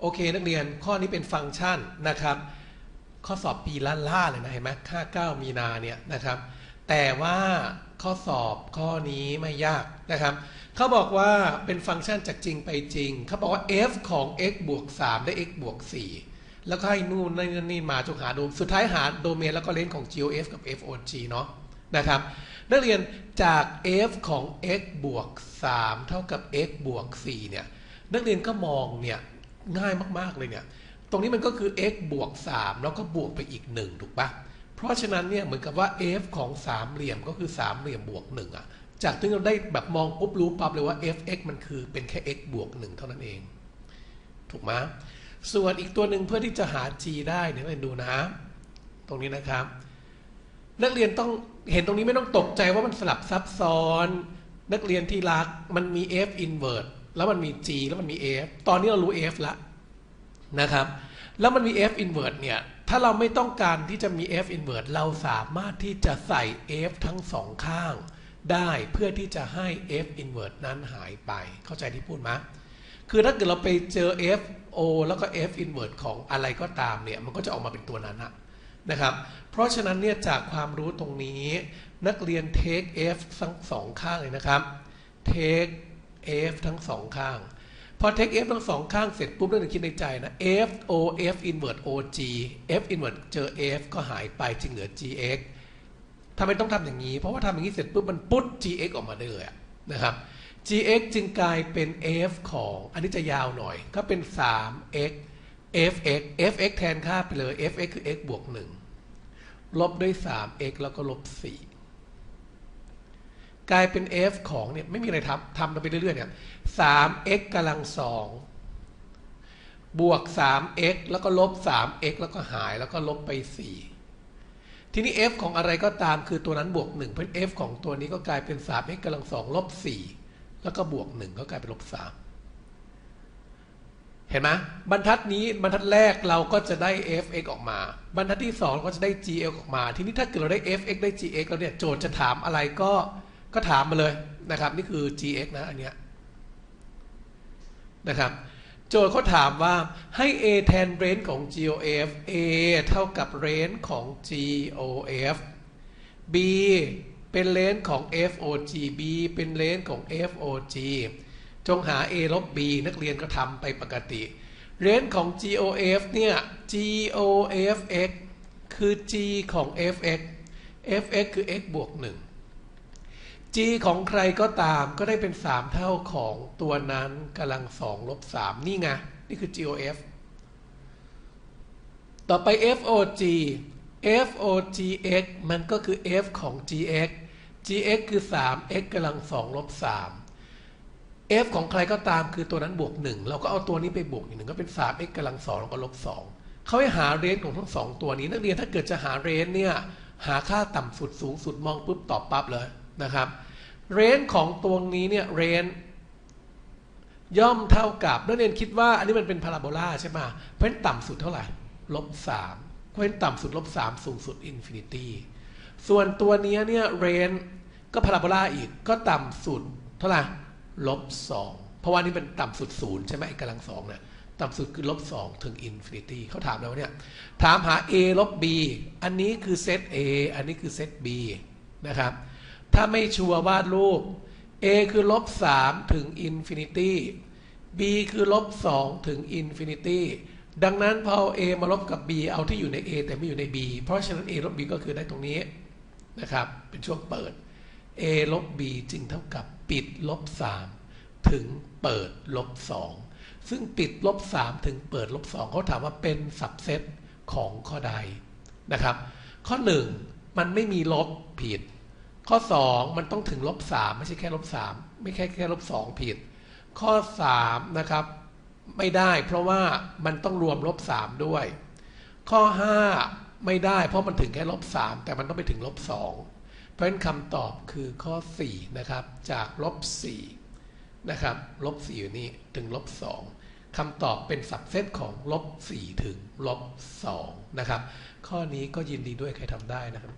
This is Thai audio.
โอเค นักเรียนข้อนี้เป็นฟังก์ชันนะครับ ข้อสอบปีละล่าเลยนะเห็นไหมค่า9มีนาเนี่ยนะครับ แต่ว่าข้อสอบข้อนี้ไม่ยากนะครับเขาบอกว่าเป็นฟังก์ชันจากจริงไปจริงเขาบอกว่า f ของ x บวก3ได้ x บวก4แล้วก็ให้นู่นนี่นี่มาจงหาโดมสุดท้ายหาโดเมนแล้วก็เลนของ GOF กับ FOG เนาะนะครับนักเรียนจาก f ของ x บวก3เท่ากับ x บวก4เนี่ยนักเรียนก็มองเนี่ย ง่ายมากๆเลยเนี่ย ตรงนี้มันก็คือ x บวก 3 แล้วก็บวกไปอีก 1 ถูกปะเพราะฉะนั้นเนี่ยเหมือนกับว่า f ของสามเหลี่ยมก็คือสามเหลี่ยมบวก1อะ จากที่เราได้แบบมองปุ๊บรู้ปั๊บเลยว่า f(x) มันคือเป็นแค่ x บวก 1 เท่านั้นเอง ถูกไหมส่วนอีกตัวหนึ่งเพื่อที่จะหา g ได้เนี่ยเราดูนะ ตรงนี้นะครับ นักเรียนต้องเห็นตรงนี้ไม่ต้องตกใจว่ามันสลับซับซ้อน นักเรียนที่รักมันมี f inverse แล้วมันมี g แล้วมันมี f ตอนนี้เรารู้ f แล้วนะครับ แล้วมันมี f inverse เนี่ย ถ้าเราไม่ต้องการที่จะมี f inverse เราสามารถที่จะใส่ f ทั้งสองข้างได้เพื่อที่จะให้ f inverse นั้นหายไป เข้าใจที่พูดไหมคือถ้าเกิดเราไปเจอ f o แล้วก็ f inverse ของอะไรก็ตามเนี่ย มันก็จะออกมาเป็นตัวนั้นอะนะครับ เพราะฉะนั้นเนี่ยจากความรู้ตรงนี้ นักเรียน take f ทั้งสองข้างเลยนะครับ take f ทั้งสองข้าง พอ take f ทั้งสองข้างเสร็จปุ๊บนักเรียนคิดในใจนะ f o f inverse o g f inverse เจอ f ก็หายไปจึงเหลือ g x ทำไมต้องทำอย่างนี้ เพราะว่าทำอย่างนี้เสร็จปุ๊บมันปุ๊บ gx ออกมาได้เลยนะครับ gx จึงกลายเป็น f ของอันนี้จะยาวหน่อย ก็เป็น 3x fx fx แทนค่าไปเลย fx คือ x บวก1ลบด้วย 3x แล้วก็ลบ4 กลายเป็น f ของเนี่ยไม่มีอะไรทำทำไปเรื่อยๆเนี่ย 3x กำลังสองบวก 3x แล้วก็ลบ 3x แล้วก็หายแล้วก็ลบไป 4 ทีนี้ f ของอะไรก็ตามคือตัวนั้นบวก 1 เพราะ f ของตัวนี้ก็กลายเป็น 3x กำลังสองลบ 4 แล้วก็บวก 1 ก็กลายเป็นลบ 3 เห็นไหมบรรทัดนี้บรรทัดแรกเราก็จะได้ f(x) ออกมา บรรทัดที่2เราก็จะได้ gx ออกมา ทีนี้ถ้าเกิดเราได้ f(x) ได้ gx แล้วเนี่ยโจทย์จะถามอะไรก็ ก็ถามมาเลยนะครับ นี่คือ gx นะอันเนี้ยนะครับ โจทย์เขาถามว่าให้ a แทนเรนจ์ของ gof a เท่ากับเรนจ์ของ gof b เป็นเรนจ์ของ fog b เป็นเรนจ์ของ fog จงหา a ลบ b นักเรียนก็ทำไปปกติเรนจ์ของ gof เนี่ย gof x คือ g ของ fx fx คือ x บวก1 g ของใครก็ตามก็ได้เป็น 3 เท่าของตัวนั้นกำลัง2ลบ3นี่ไง นี่คือ gof ต่อไป fog fogx มันก็คือ f ของ gx gx คือ 3x กำลัง2ลบ3 f ของใครก็ตามคือตัวนั้นบวก 1 เราก็เอาตัวนี้ไปบวกอีกหนึ่งก็เป็น 3x กำลัง2แล้วก็ลบ2เขาให้หาเรนจ์ของทั้งสองตัวนี้ นักเรียนถ้าเกิดจะหาเรนจ์เนี่ย หาค่าต่ำสุดสูงสุดมองปุ๊บตอบปั๊บเลย นะครับเรนของตัวนี้เนี่ยเรนย่อมเท่ากับนักเรียนคิดว่าอันนี้มันเป็นพาราโบลาใช่ไหมเพราะฉะนั้นต่ำสุดเท่าไหร่ลบ3เพราะฉะนั้นต่ำสุดลบ3สูงสุดอินฟินิตี้ส่วนตัวนี้เนี่ยเรนก็พาราโบลาอีกก็ต่ำสุดเท่าไหร่ลบ2เพราะว่านี่เป็นต่ำสุดศูนย์ใช่ไหมไอ้กำลังสองเนี่ยต่ำสุดคือลบ2ถึงอินฟินิตี้เขาถามแล้วเนี่ยถามหา a ลบ b อันนี้คือเซต a อันนี้คือเซต b นะครับ ถ้าไม่ชัวร์วาดรูป a คือลบ3ถึงอินฟินิตี้ b คือลบ2ถึงอินฟินิตี้ ดังนั้นพอ a มาลบกับ b เอาที่อยู่ใน a แต่ไม่อยู่ใน b เพราะฉะนั้น a ลบ b ก็คือได้ตรงนี้นะครับ เป็นช่วงเปิด a ลบ b จึงเท่ากับปิดลบ3ถึงเปิดลบ2ซึ่งปิดลบ3ถึงเปิดลบ2เขาถามว่าเป็นสับเซตของข้อใดนะครับ ข้อ 1 มันไม่มีลบผิด ข้อ 2 มันต้องถึงลบ3ไม่ใช่แค่ลบ3ไม่ใช่แค่ลบ2ผิด ข้อ 3 นะครับ ไม่ได้เพราะว่ามันต้องรวมลบ3ด้วย ข้อ 5 ไม่ได้ เพราะมันถึงแค่ลบ3แต่มันต้องไปถึงลบ2เพราะฉะนั้นคำตอบคือข้อ 4 นะครับ จากลบ4นะครับลบ4อยู่นี่ถึงลบ2คำตอบเป็นสับเซตของลบ4ถึงลบ2นะครับ ข้อนี้ก็ยินดีด้วยใครทำได้นะครับ